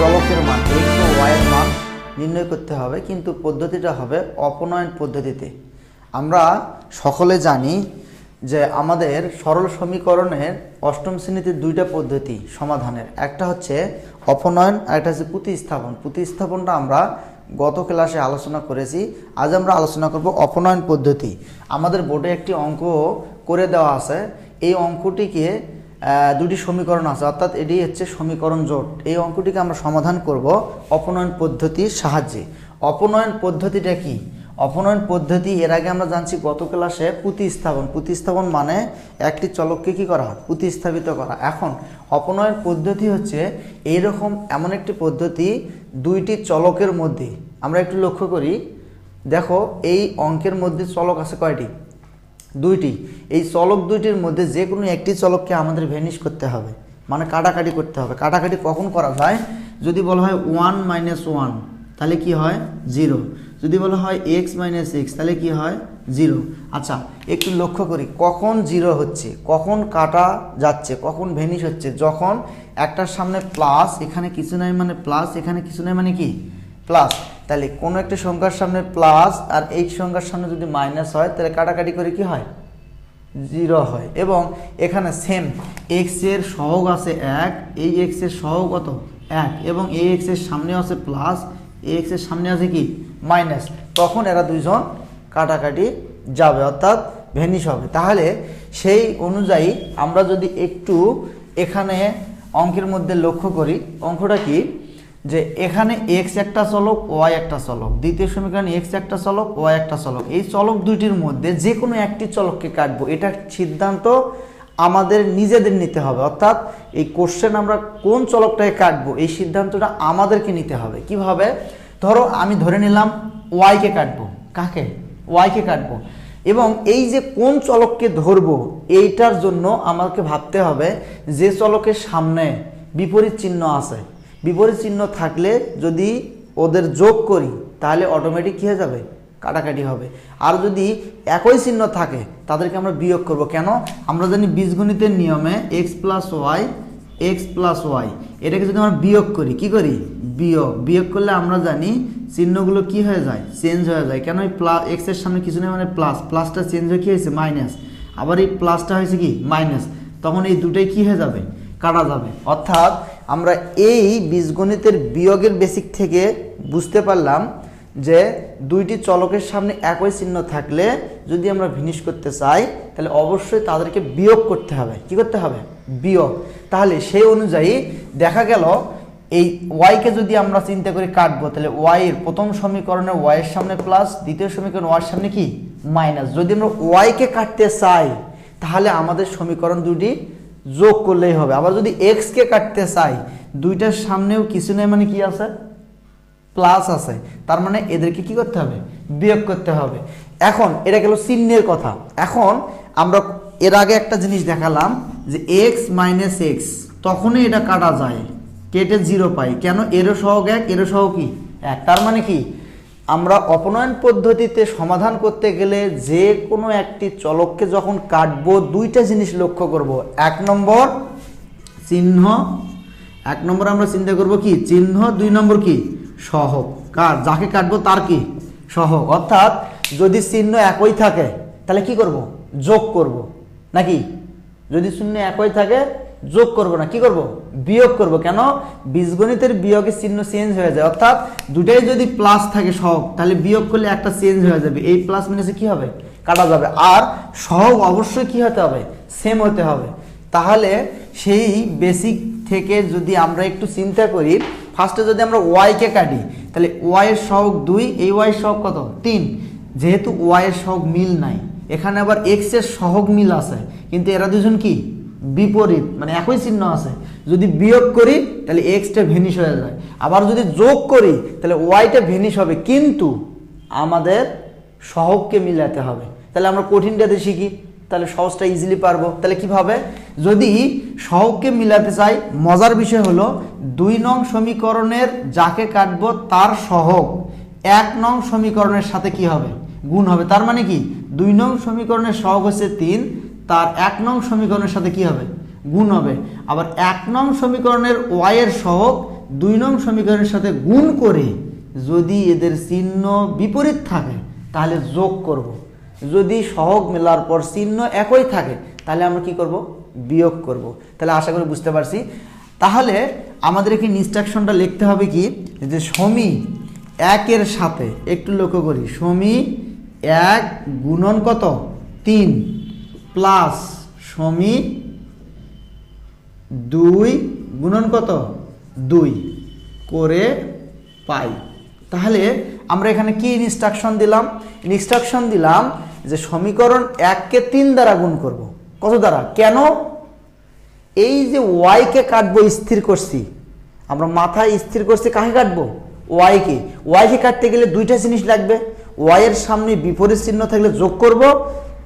চলকের মান এক্স ও ওয়াইয়ের মান নির্ণয় করতে হবে, কিন্তু পদ্ধতিটা হবে অপনয়ন পদ্ধতিতে। আমরা সকলে জানি যে আমাদের সরল সমীকরণের অষ্টম শ্রেণীতে দুইটা পদ্ধতি সমাধানের। একটা হচ্ছে অপনয়ন, আর একটা হচ্ছে প্রতিস্থাপন। প্রতিস্থাপনটা আমরা গত ক্লাসে আলোচনা করেছি। আজ আমরা আলোচনা করব অপনয়ন পদ্ধতি। আমাদের বোর্ডে একটি অঙ্ক করে দেওয়া আছে। এই অঙ্কটিকে দুটি সমীকরণ আছে। অর্থাৎ এটি হচ্ছে সমীকরণ জোট। এই অঙ্কটিকে আমরা সমাধান করব অপনয়ন পদ্ধতির সাহায্যে। অপনয়ন পদ্ধতিটা কি? অপনয়ন পদ্ধতি, এর আগে আমরা জানছি গত ক্লাসে প্রতিস্থাপন। প্রতিস্থাপন মানে একটি চলককে কি করা হয়? প্রতিস্থাপিত করা। এখন, অপনয়ন পদ্ধতি হচ্ছে এইরকম এমন একটি পদ্ধতি, দুইটি চলকের মধ্যে। আমরা একটু লক্ষ্য করি। দেখো, এই অঙ্কের মধ্যে চলক আছে কয়টি? দুইটি। এই চলক দুইটির মধ্যে যে কোনো একটি চলককে আমাদের ভ্যানিশ করতে হবে। মানে কাটাকাটি করতে হবে। কাটাকাটি কখন করা যায়? যদি বলা হয় ওয়ান মাইনাস ওয়ান তাহলে কি হয়? জিরো যদি বলা হয় এক্স মাইনাস এক্স তাহলে কি হয়? জিরো আচ্ছা একটু লক্ষ্য করি। কখন জিরো হচ্ছে? কখন কাটা যাচ্ছে? কখন ভ্যানিশ হচ্ছে? যখন একটার সামনে প্লাস এখানে কিছু নাই মানে প্লাস এখানে কিছু নাই মানে কি? প্লাস তাহলে কোনো একটা সংখ্যার সামনে প্লাস আর এই সংখ্যার সামনে যদি মাইনাস হয়, তাহলে কাটাকাটি করে কি হয়? জিরো হয়। এবং এখানে সেম এক্সের সহগ আছে এক, এই এক্সের সহগ কত? এক। এবং এই এক্সের সামনে আছে প্লাস এই এক্সের সামনে আছে কি? মাইনাস তখন এরা দুইজন কাটাকাটি যাবে, অর্থাৎ ভ্যানিশ হবে। তাহলে সেই অনুযায়ী আমরা যদি একটু এখানে অঙ্কের মধ্যে লক্ষ্য করি, অঙ্কটা কি? যে এখানে এক্স একটা চলক ওয়াই একটা চলক। দ্বিতীয় সমীকরণ এক্স একটা চলক ওয়াই একটা চলক। এই চলক দুইটির মধ্যে যে কোনো একটি চলককে কাটবো। এটা সিদ্ধান্ত আমাদের নিজেদের নিতে হবে। অর্থাৎ এই কোশ্চেন আমরা কোন চলকটাকে কাটবো, এই সিদ্ধান্তটা আমাদেরকে নিতে হবে। কীভাবে? ধরো আমি ধরে নিলাম ওয়াইকে কাটবো। কাকে? ওয়াইকে কাটবো। এবং এই যে কোন চলককে ধরবো, এইটার জন্য আমাকে ভাবতে হবে যে চলকের সামনে বিপরীত চিহ্ন আছে। বিপরীত চিহ্ন থাকলে যদি ওদের যোগ করি, তাহলে অটোমেটিক কী হয়ে যাবে? কাটাকাটি হবে। আর যদি একই চিহ্ন থাকে, তাদেরকে আমরা বিয়োগ করব। কেন? আমরা জানি বীজগণিতের নিয়মে X plus Y X plus Y এটাকে যদি আমরা বিয়োগ করি, কি করি? বিয়োগ। বিয়োগ করলে আমরা জানি চিহ্নগুলো কি হয়ে যায়? চেঞ্জ হয়ে যায়। কেন এই প্লাস এক্সের সামনে কিছু নেই মানে প্লাস প্লাসটা চেঞ্জ হয়ে কী হয়েছে? মাইনাস আবার এই প্লাসটা হয়েছে কি? মাইনাস তখন এই দুটোই কি হয়ে যাবে? কাটা যাবে। অর্থাৎ আমরা এই বীজগণিতের বিয়োগের বেসিক থেকে বুঝতে পারলাম যে দুইটি চলকের সামনে একই চিহ্ন থাকলে যদি আমরা ভিনিশ করতে চাই, তাহলে অবশ্যই তাদেরকে বিয়োগ করতে হবে। কি করতে হবে? বিয়োগ। তাহলে সেই অনুযায়ী দেখা গেল, এই ওয়াইকে যদি আমরা চিন্তা করে কাটবো, তাহলে ওয়াইয়ের প্রথম সমীকরণে ওয়াইয়ের সামনে প্লাস দ্বিতীয় সমীকরণ ওয়াইয়ের সামনে কি? মাইনাস যদি আমরা ওয়াইকে কাটতে চাই, তাহলে আমাদের সমীকরণ দুটি যোগ করলেই হবে। আবার যদি এক্স কে কাটতে চাই, দুইটার সামনেও কিছু নেই মানে কি আছে? প্লাস আছে। তার মানে এদেরকে কি করতে হবে? বিয়োগ করতে হবে। এখন এটা গেল চিহ্নের কথা। এখন আমরা এর আগে একটা জিনিস দেখালাম যে এক্স মাইনাস এক্স তখনই এটা কাটা যায়। কেটে জিরো পাই। কেন? এরও সহগ এক, এরও সহগ কি? এক। তার মানে কি? আমরা অপনয়ন পদ্ধতিতে সমাধান করতে গেলে যে কোনো একটি চলককে যখন কাটবো, দুইটা জিনিস লক্ষ্য করব। এক নম্বর চিহ্ন। এক নম্বর আমরা চিন্তা করব কি? চিহ্ন, দুই নম্বর কি? সহগ কার? যাকে কাটবো তার কি? সহগ অর্থাৎ যদি চিহ্ন একই থাকে, তাহলে কি করব? যোগ করব। নাকি? যদি শূন্য একই থাকে যোগ করব না, কি করব? বিয়োগ করব। কেন? বীজগণিতের বিয়োগের চিহ্ন চেঞ্জ হয়ে যায়। অর্থাৎ দুটাই যদি প্লাস থাকে সহগ, তাহলে বিয়োগ করলে একটা চেঞ্জ হয়ে যাবে। এই প্লাস মাইনাসে কি হবে? কাটা যাবে। আর সহগ অবশ্যই কি হতে হবে? সেম হতে হবে। তাহলে সেই বেসিক থেকে যদি আমরা একটু চিন্তা করি ফার্স্টে যদি আমরা ওয়াইকে কাটি, তাহলে ওয়াইয়ের সহগ দুই, এই ওয়াইয়ের সহগ কত? তিন। যেহেতু ওয়াইয়ের সহগ মিল নাই, এখানে আবার এক্সের সহগ মিল আছে, কিন্তু এরা দুজন কি? বিপরীত মানে একই চিহ্ন আছে। যদি বিয়োগ করি, তাহলে এক্সটা ভেনিশ হয়ে যায়। আবার যদি যোগ করি, তাহলে ওয়াইটা ভেনিশ হবে। কিন্তু আমাদের সহগকে মিলাতে হবে। তাহলে আমরা কঠিনটাতে শিখি। তাহলে সহজটা ইজিলি পারব। তাহলে কীভাবে? যদি সহগকে মিলাতে চাই, মজার বিষয় হলো, দুই নং সমীকরণের যাকে কাটবো তার সহগ, এক নং সমীকরণের সাথে কি হবে? গুণ হবে। তার মানে কি? দুই নং সমীকরণের সহগ হচ্ছে তিন তার এক নং সমীকরণের সাথে কি হবে? গুণ হবে। আবার এক নং সমীকরণের ওয়াইয়ের সহগ দুই নং সমীকরণের সাথে গুণ করে যদি এদের চিহ্ন বিপরীত থাকে, তাহলে যোগ করব। যদি সহগ মেলার পর চিহ্ন একই থাকে, তাহলে আমরা কি করব? বিয়োগ করব। তাহলে আশা করি বুঝতে পারছি। তাহলে আমাদের এখানে ইনস্ট্রাকশনটা লিখতে হবে কি? যে সমী একের সাথে, একটু লক্ষ্য করি, সমী এক গুণন কত? তিন। প্লাস সমী দুই গুণন কত? দুই করে পাই। তাহলে আমরা এখানে কি ইনস্ট্রাকশন দিলাম? ইনস্ট্রাকশন দিলাম যে সমীকরণ এককে তিন দ্বারা গুণ করব। কত দ্বারা? কেন? এই যে ওয়াইকে কাটবো, স্থির করছি। আমরা মাথায় স্থির করছি, কাকে কাটবো? ওয়াইকে ওয়াইকে কাটতে গেলে দুইটা জিনিস লাগবে। ওয়াইয়ের সামনে বিপরীত চিহ্ন থাকলে যোগ করব।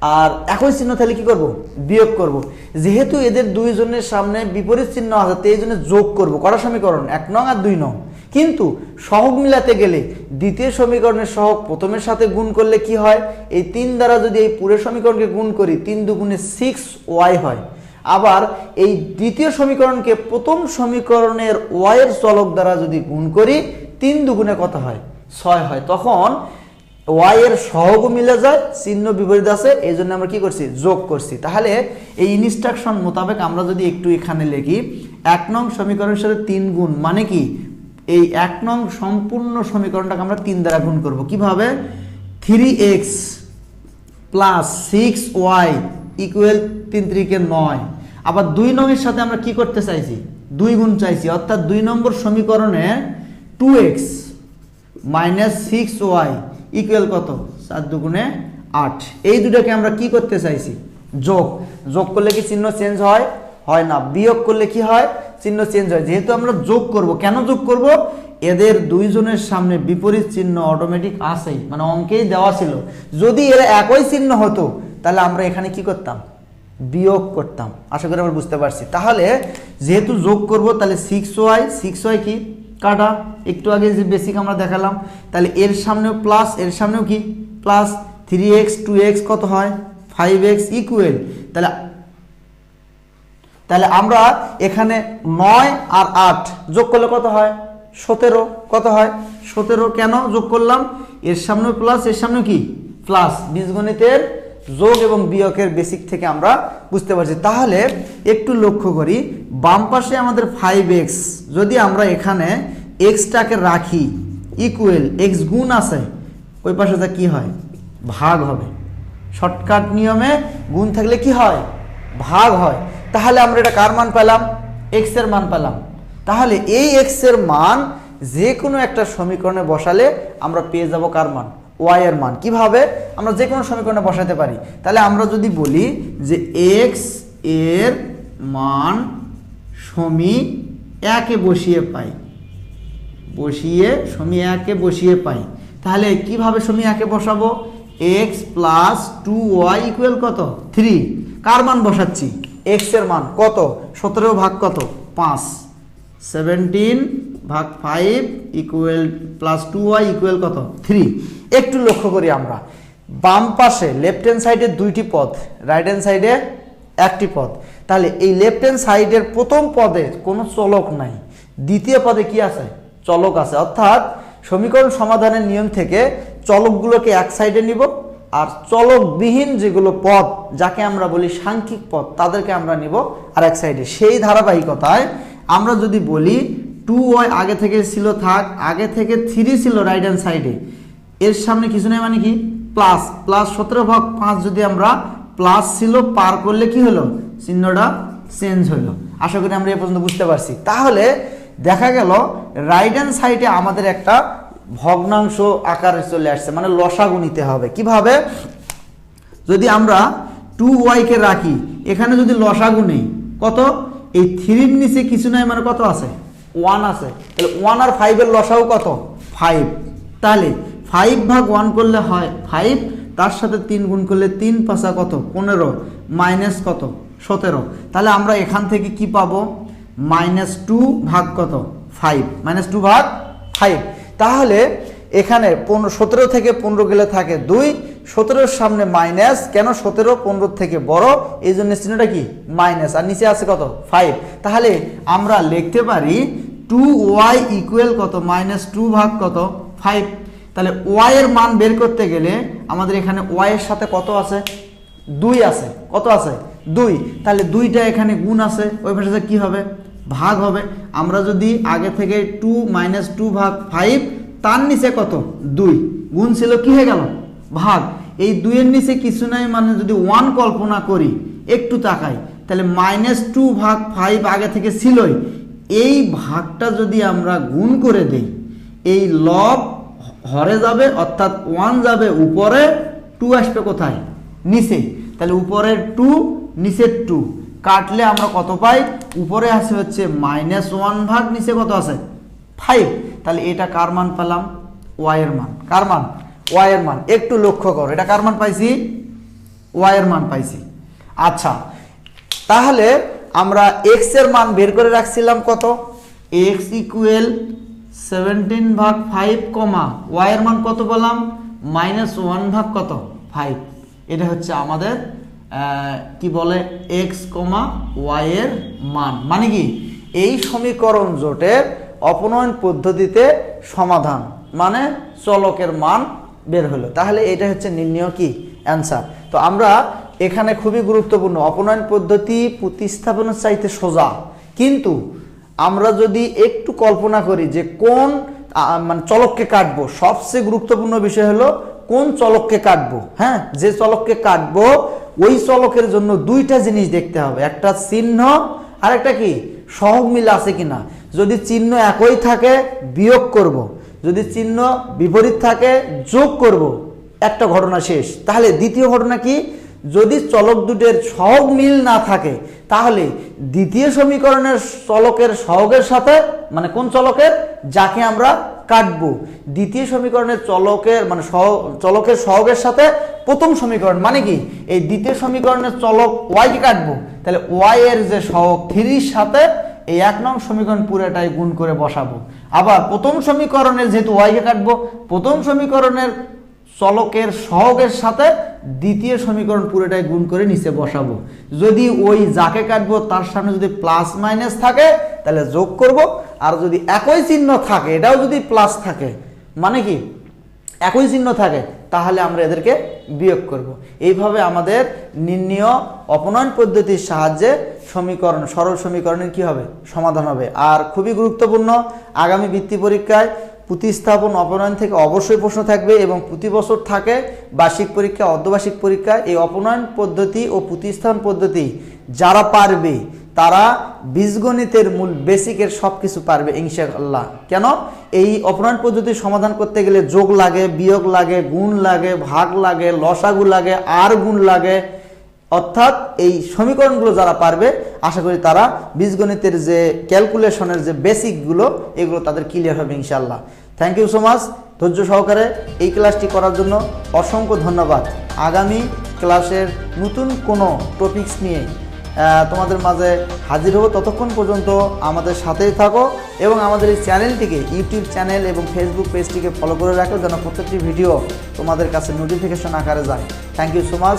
আর একই চিহ্ন তাহলে কি করব? বিয়োগ করব। যেহেতু এদের দুইজনের সামনে বিপরীত চিহ্ন আছে, তো এই জন্য যোগ করব। কটা সমীকরণ? এক নং আর দুই নং। কিন্তু সহগ মিলাতে গেলে দ্বিতীয় সমীকরণের সহগ প্রথমের সাথে গুণ করলে কি হয়? এই তিন দ্বারা যদি এই পুরো সমীকরণকে গুণ করি, তিন দুগুণে সিক্স ওয়াই হয়। আবার এই দ্বিতীয় সমীকরণকে প্রথম সমীকরণের ওয়াইয়ের চলক দ্বারা যদি গুণ করি, তিন দুগুণে কত হয়? ছয় হয়। তখন ওয়াই এর সহগ মিলে যায়, চিহ্ন বিপরীত আছে এই জন্য আমরা কি করছি? যোগ করছি। তাহলে এই ইনস্ট্রাকশন মোতাবেক আমরা যদি একটু এখানে লিখি, এক নং সমীকরণের সাথে তিন গুণ মানে কি? এই এক নং সম্পূর্ণ সমীকরণটাকে আমরা তিন দ্বারা গুণ করব। কীভাবে? Three X plus six Y equal তিন ত্রিকে নয়। আবার দুই নংয়ের সাথে আমরা কি করতে চাইছি? দুই গুণ চাইছি। অর্থাৎ দুই নম্বর সমীকরণে two X minus six Y equal কত? চার দুগুণে আট। এই দুটাকে আমরা কি করতে চাইছি? যোগ। যোগ করলে কি চিহ্ন চেঞ্জ হয়? হয় না। বিয়োগ করলে কি হয়? চিহ্ন চেঞ্জ হয়। যেহেতু আমরা যোগ করব, কেন যোগ করব? এদের দুইজনের সামনে বিপরীত চিহ্ন অটোমেটিক আসেই মানে অঙ্কেই দেওয়া ছিল। যদি এরা একই চিহ্ন হতো, তাহলে আমরা এখানে কি করতাম? বিয়োগ করতাম। আশা করি আমরা বুঝতে পারছি। তাহলে যেহেতু যোগ করব, তাহলে সিক্স ওয়াই সিক্স ওয়াই কি? কাটা, একটু আগে যে বেসিক আমরা দেখালাম, তাহলে এর সামনেও প্লাস এর সামনেও কি? Plus three X two X কত হয়? ফাইভ এক্স ইকুয়েল তাহলে তাহলে আমরা এখানে নয় আর আট যোগ করলে কত হয়? সতেরো। কত হয়? সতেরো কেন যোগ করলাম? এর সামনে প্লাস এর সামনে কি? প্লাস বীজগণিতের যোগ এবং বিয়োগের বেসিক থেকে আমরা বুঝতে পারছি। তাহলে একটু লক্ষ্য করি, বাম পাশে আমাদের ফাইভ এক্স যদি আমরা এখানে এক্সটাকে রাখি ইকুয়েল এক্স গুণ আছে, ওই পাশে তা কি হয়? ভাগ হবে। শর্টকাট নিয়মে গুণ থাকলে কি হয়? ভাগ হয়। তাহলে আমরা এটা কার মান পেলাম? এক্সের মান পেলাম। তাহলে এই এক্সের মান যে কোনো একটা সমীকরণে বসালে আমরা পেয়ে যাব কার মান? ওয়াই এর মান। কীভাবে? আমরা যে কোনো সমীকরণে বসাতে পারি। তাহলে আমরা যদি বলি যে এক্সের মান সমী একে বসিয়ে পাই। বসিয়ে, সমী একে বসিয়ে পাই। তাহলে কীভাবে সমী একে বসাবো? X plus two Y equal কত? থ্রি কার মান বসাচ্ছি? এক্সের মান কত? সতেরো ভাগ কত? পাঁচ। সেভেন্টিন ভাগ five equal plus two Y equal কত? থ্রি একটু লক্ষ্য করি আমরা। বাম পাশে লেফট হ্যান্ড সাইডে দুইটি পদ রাইট হ্যান্ড সাইডে একটি পদ। তাহলে এই লেফট হ্যান্ড সাইডের প্রথম পদে কোনো চলক নাই। দ্বিতীয় পদে কি আছে? চলক আছে। অর্থাৎ সমীকরণ সমাধানের নিয়ম থেকে চলকগুলোকে এক সাইডে নিব আর চলকবিহীন যেগুলো পদ, যাকে আমরা বলি সাংখ্যিক পদ, তাদেরকে আমরা নিব আর এক সাইডে সেই ধারাবাহিকতায় আমরা যদি বলি টু ওয়াই আগে থেকে ছিল থাক আগে থেকে থ্রি ছিল রাইট হ্যান্ড সাইডে এর সামনে কিছু নেই মানে কি? প্লাস প্লাস সতেরো ভাগ পাঁচ যদি আমরা প্লাস ছিল পার করলে কি হলো? চিহ্নটা চেঞ্জ হলো। আশা করি আমরা এ পর্যন্ত বুঝতে পারছি। তাহলে দেখা গেল রাইট হ্যান্ড সাইডে আমাদের একটা ভগ্নাংশ আকারে চলে আসছে মানে লসাগু নিতে হবে। কীভাবে? যদি আমরা টু ওয়াইকে রাখি, এখানে যদি লসাগু নেই, কত? এই থ্রির নিচে কিছু নাই মানে কত আছে? ওয়ান আছে। তাহলে ওয়ান আর ফাইভের লসাও কত? ফাইভ তাহলে ফাইভ ভাগ ওয়ান করলে হয় ফাইভ তার সাথে তিন গুণ করলে তিন পাশা কত? পনেরো। মাইনাস কত? সতেরো। তাহলে আমরা এখান থেকে কি পাবো? মাইনাস টু ভাগ কত? ফাইভ মাইনাস টু ভাগ ফাইভ তাহলে এখানে পনেরো, সতেরো থেকে পনেরো গেলে থাকে দুই সতেরোর সামনে মাইনাস, কেন সতেরো? পনেরো থেকে বড়, এই জন্য চিহ্নটা কি? মাইনাস। আর নিচে আছে কত? ফাইভ তাহলে আমরা লিখতে পারি টু ওয়াই ইকুয়াল কত? মাইনাস টু ভাগ কত? ফাইভ তাহলে ওয়াই এর মান বের করতে গেলে আমাদের এখানে ওয়াই এর সাথে কত আছে? দুই আছে। কত আছে? দুই। তাহলে দুইটা এখানে গুণ আছে। ওই পাশে কি হবে? ভাগ হবে। আমরা যদি আগে থেকে টু মাইনাস টু ভাগ ফাইভ তার নিচে কত? দুই। গুণ ছিল কি হয়ে গেল? ভাগ। এই দুইয়ের নিচে কিছু নাই মানে যদি ওয়ান কল্পনা করি, একটু তাকাই, তাহলে মাইনাস টু ভাগ ফাইভ আগে থেকে ছিলই। এই ভাগটা যদি আমরা গুণ করে দেই, এই লব হরে যাবে, অর্থাৎ ওয়ান যাবে উপরে টু আসবে কোথায়? নিচে। তাহলে উপরের টু নিচের টু কাটলে আমরা কত পাই? উপরে আছে হচ্ছে মাইনাস ওয়ান ভাগ, নিচে কত আছে? ফাইভ তাহলে এটা কার মান পেলাম? ওয়াইয়ের মান। কার মান? ওয়াইয়ের মান একটু লক্ষ্য করো, এটা কার মান পাইছি? ওয়াইয়ের মান পাইছি। আচ্ছা তাহলে আমরা এক্সের মান বের করে রাখছিলাম কত? এক্স ইকুয়েল সেভেন্টিন ভাগ ফাইভ কমা ওয়াইয়ের মান কত বললাম? মাইনাস ওয়ান ভাগ কত? ফাইভ এটা হচ্ছে আমাদের কি বলে? এক্স কমা ওয়াইয়ের মান। মানে কি? এই সমীকরণ জোটের অপনয়ন পদ্ধতিতে সমাধান মানে চলকের মান বের হলো। তাহলে এটা হচ্ছে নির্ণয় কি? অ্যান্সার তো আমরা এখানে খুবই গুরুত্বপূর্ণ, অপনয়ন পদ্ধতি প্রতিস্থাপনের চাইতে সোজা। কিন্তু আমরা যদি একটু কল্পনা করি যে কোন মানে চলককে কাটবো, সবচেয়ে গুরুত্বপূর্ণ বিষয় হলো কোন চলককে কাটবো হ্যাঁ? যে চলককে কাটবো, ওই চলকের জন্য দুইটা জিনিস দেখতে হবে, একটা চিহ্ন আর একটা কি? সহগ মিল আছে কিনা। যদি চিহ্ন একই থাকে, বিয়োগ করব। যদি চিহ্ন বিপরীত থাকে, যোগ করব। একটা ঘটনা শেষ। তাহলে দ্বিতীয় ঘটনা কি? যদি চলক দুটের সহগ মিল না থাকে, তাহলে দ্বিতীয় সমীকরণের চলকের সহগের সাথে মানে কোন চলকের? যাকে আমরা কাটবো। দ্বিতীয় সমীকরণের চলকের মানে সহ- চলকের সহগের সাথে প্রথম সমীকরণ মানে কি? এই দ্বিতীয় সমীকরণের চলক ওয়াইকে কাটবো। তাহলে ওয়াই এর যে সহগ থ্রির সাথে এই এক নং সমীকরণ পুরোটাই গুণ করে বসাবো। আবার প্রথম সমীকরণের যেহেতু ওয়াইকে কাটবো, প্রথম সমীকরণের চলকের সহগের সাথে দ্বিতীয় সমীকরণ পুরোটাই গুণ করে নিচে বসাবো। যদি ওই যাকে কাটবো তার সামনে যদি প্লাস মাইনাস থাকে, তাহলে যোগ করব। আর যদি একই চিহ্ন থাকে, এটাও যদি প্লাস থাকে মানে কি? একই চিহ্ন থাকে, তাহলে আমরা এদেরকে বিয়োগ করব। এইভাবে আমাদের নির্ণয় অপনয়ন পদ্ধতির সাহায্যে সমীকরণ, সরল সমীকরণের কি হবে? সমাধান হবে। আর খুবই গুরুত্বপূর্ণ, আগামী বৃত্তি পরীক্ষায় প্রতিস্থাপন অপনয়ন থেকে অবশ্যই প্রশ্ন থাকবে এবং প্রতি বছর থাকে বার্ষিক পরীক্ষা, অর্ধবার্ষিক পরীক্ষা। এই অপনয়ন পদ্ধতি ও প্রতিস্থাপন পদ্ধতি যারা পারবে, তারা বীজগণিতের মূল বেসিকের সব কিছু পারবে, ইনশাআল্লাহ। কেন? এই অপনয়ন পদ্ধতির সমাধান করতে গেলে যোগ লাগে, বিয়োগ লাগে, গুণ লাগে, ভাগ লাগে, লসাগু লাগে, আর গুণ লাগে। অর্থাৎ এই সমীকরণগুলো যারা পারবে, আশা করি তারা বীজগণিতের যে ক্যালকুলেশনের যে বেসিকগুলো, এগুলো তাদের ক্লিয়ার হবে ইনশাল্লাহ থ্যাংক ইউ সো মাচ ধৈর্য সহকারে এই ক্লাসটি করার জন্য অসংখ্য ধন্যবাদ। আগামী ক্লাসের নতুন কোনো টপিকস নিয়ে তোমাদের মাঝে হাজির হব ততক্ষণ পর্যন্ত আমাদের সাথেই থাকো এবং আমাদের এই চ্যানেলটিকে ইউটিউব চ্যানেল এবং ফেসবুক পেজটিকে ফলো করে রাখো যেন প্রত্যেকটি ভিডিও তোমাদের কাছে নোটিফিকেশন আকারে যায়। Thank you so much